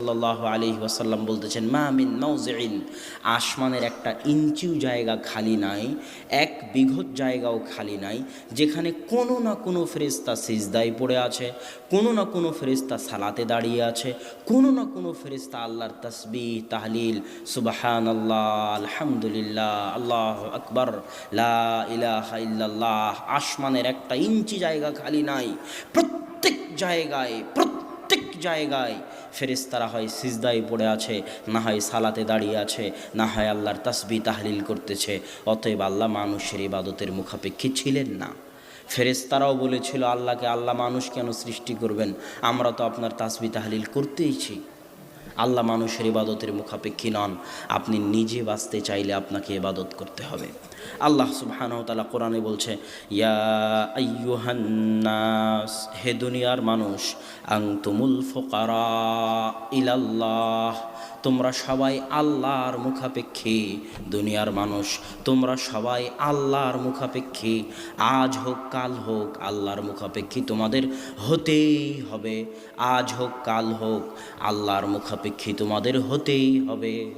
সাল্লাহ আলী ওয়াসাল্লাম বলতেছেন, মা মিন মৌজিন আসমানের একটা ইঞ্চিও জায়গা খালি নাই, এক বিঘত জায়গাও খালি নাই, যেখানে কোনো না কোনো ফেরিস্তা সিজদায় পড়ে আছে, কোনো না কোনো ফেরিস্তা সালাতে দাঁড়িয়ে আছে, কোনো না কোনো ফেরিস্তা আল্লাহর তসবি তাহলিল সুবাহান আল্লাহ আলহামদুলিল্লাহ, আল্লাহ আকবর ইল্লাল্লাহ, আসমানের একটা ইঞ্চি জায়গা খালি নাই, প্রত্যেক জায়গায় জায়গায় ফেরেস্তারা হয় সিজদায় পড়ে আছে, না হয় সালাতে দাঁড়িয়ে আছে, না হয় আল্লাহর তাসবি তাহলিল করতেছে। অতএব আল্লাহ মানুষের ইবাদতের মুখাপেক্ষী ছিলেন না। ফেরেস্তারাও বলেছিল, আল্লাহকে আল্লাহ মানুষ কেন সৃষ্টি করবেন? আমরা তো আপনার তাসবি তাহলিল করতেইছি। আল্লাহ মানুষের ইবাদতের মুখাপেক্ষী নন। আপনি নিজে বাঁচতে চাইলে আপনাকে ইবাদত করতে হবে। আল্লাহ সুবহানাহু কোরআনে বলছে, ইয়া হে দুনিয়ার মানুষ আংতুমুল ফুকারা ইলাল্লাহ। তোমরা সবাই আল্লাহর মুখাপেক্ষী দুনিয়ার মানুষ। তোমরা সবাই আল্লাহর মুখাপেক্ষী। আজ হোক, কাল হোক, আল্লাহর মুখাপেক্ষী তোমাদের হতেই হবে। আজ হোক, কাল হোক, আল্লাহর মুখাপেক্ষী তোমাদের হতেই হবে।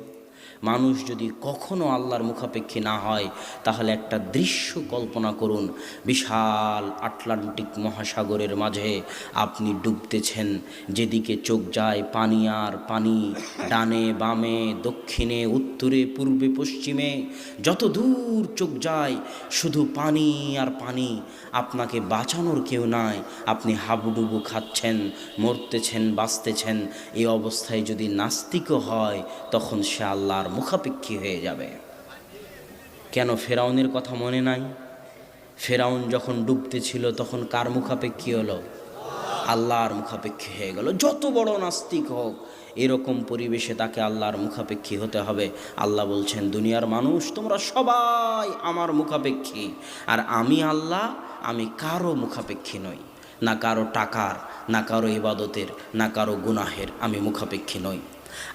মানুষ যদি কখনো আল্লাহর মুখাপেক্ষী না হয়, তাহলে একটা দৃশ্য কল্পনা করুন। বিশাল আটলান্টিক মহাসাগরের মাঝে আপনি ডুবতেছেন। যেদিকে চোখ যায় পানি আর পানি, ডানে বামে, দক্ষিণে, উত্তরে, পূর্বে, পশ্চিমে, যত দূর চোখ যায় শুধু পানি আর পানি। আপনাকে বাঁচানোর কেউ নাই। আপনি হাবুডুবু খাচ্ছেন, মরতেছেন, বাঁচতেছেন। এই অবস্থায় যদি নাস্তিকও হয়, তখন সে আল্লাহর মুখাপেক্ষী হয়ে যাবে। কেন ফেরাউনের কথা মনে নাই? ফেরাউন যখন ডুবতে ছিল, তখন কার মুখাপেক্ষী হলো? আল্লাহর মুখাপেক্ষী হয়ে গেল। যত বড় নাস্তিক হোক, এরকম পরিবেশে তাকে আল্লাহর মুখাপেক্ষী হতে হবে। আল্লাহ বলছেন, দুনিয়ার মানুষ, তোমরা সবাই আমার মুখাপেক্ষী। আর আমি আল্লাহ, আমি কারও মুখাপেক্ষী নই। না কারও টাকার, না কারও ইবাদতের, না কারও গুনাহের আমি মুখাপেক্ষী নই।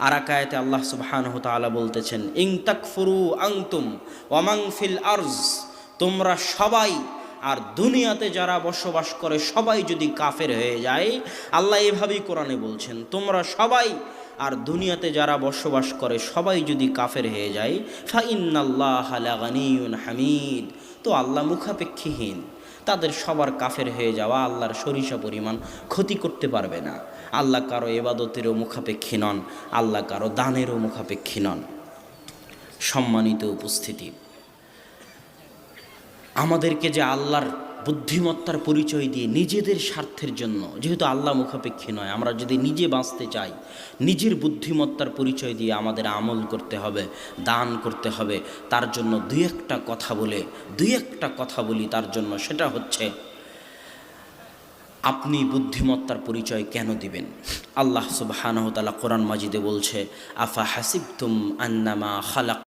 আর আকায়াতে আল্লাহ সুবহানাহু তাআলা বলতেছেন, ইং তাকফুরু আনতুম ওয়ামাং ফিল আর্জ তোমরা সবাই আর দুনিয়াতে যারা বসবাস করে সবাই যদি কাফের হয়ে যায়, আল্লাহ এভাবেই কোরআনে বলছেন, তোমরা সবাই আর দুনিয়াতে যারা বসবাস করে সবাই যদি কাফের হয়ে যায়, ফাইন্নাল্লাহ হামিদ তো আল্লাহ মুখাপেক্ষীহীন। তাদের সবার কাফের হয়ে যাওয়া আল্লাহর সরিষা পরিমাণ ক্ষতি করতে পারবে না। আল্লাহ কারও এবাদতেরও মুখাপেক্ষী নন, আল্লাহ কারও দানেরও মুখাপেক্ষী নন। সম্মানিত উপস্থিতি। আমাদেরকে যে আল্লাহর বুদ্ধিমত্তার পরিচয় দিয়ে নিজেদের স্বার্থের জন্য, যেহেতু আল্লাহ মুখাপেক্ষী নয়, আমরা যদি নিজে বাঁচতে চাই, নিজের বুদ্ধিমত্তার পরিচয় দিয়ে আমাদের আমল করতে হবে, দান করতে হবে, তার জন্য দুই একটা কথা বলে, দুই একটা কথা বলি তার জন্য, সেটা হচ্ছে, আপনি বুদ্ধিমত্তার পরিচয় কেন দিবেন? আল্লাহ সুবহানাহু তাআলা কোরআন মাজিদে বলছে, আফা হাসিবতুম আন্নামা খালাক